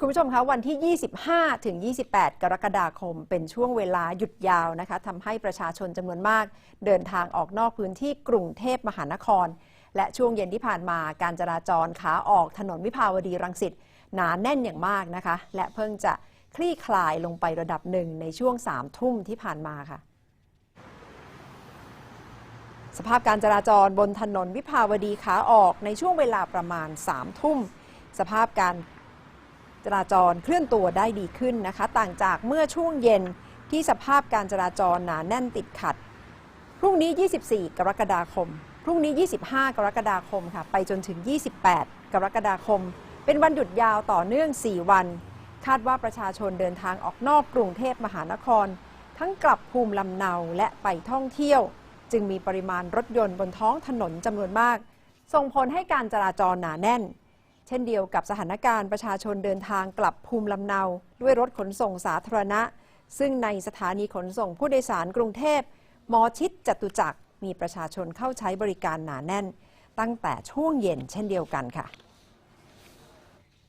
คุณผู้ชมคะวันที่ 25 ถึง 28 กรกฎาคม เป็นช่วงเวลาหยุดยาวนะคะทำให้ประชาชนจำนวนมาก เดินทางออกนอกพื้นที่กรุงเทพมหานคร และช่วงเย็นที่ผ่านมาการจราจรขาออกถนนวิภาวดีรังสิตหนาแน่นอย่างมากนะคะ และเพิ่งจะคลี่คลายลงไประดับหนึ่งในช่วง 3 ทุ่มที่ผ่านมาค่ะ สภาพการจราจรบนถนนวิภาวดีขาออกในช่วงเวลาประมาณ 3 ทุ่ม สภาพการ จราจรเคลื่อนตัวได้ดีขึ้นนะคะ ต่างจากเมื่อช่วงเย็นที่สภาพการจราจรหนาแน่นติดขัด พรุ่งนี้ 24 กรกฎาคม พรุ่งนี้ 25 กรกฎาคมค่ะ ไปจนถึง 28 กรกฎาคม เป็นวันหยุดยาวต่อเนื่อง 4 วัน คาดว่าประชาชนเดินทางออกนอกกรุงเทพมหานคร ทั้งกลับภูมิลำเนาและไปท่องเที่ยว จึงมีปริมาณรถยนต์บนท้องถนนจำนวนมาก ส่งผลให้การจราจรหนาแน่น เช่นเดียวกับสถานการณ์ประชาชนเดินทางกลับภูมิลำเนา ด้วยรถขนส่งสาธารณะ ซึ่งในสถานีขนส่งผู้โดยสารกรุงเทพมอชิดจตุจักรมีประชาชนเข้าใช้บริการหนาแน่น ตั้งแต่ช่วงเย็นเช่นเดียวกันค่ะ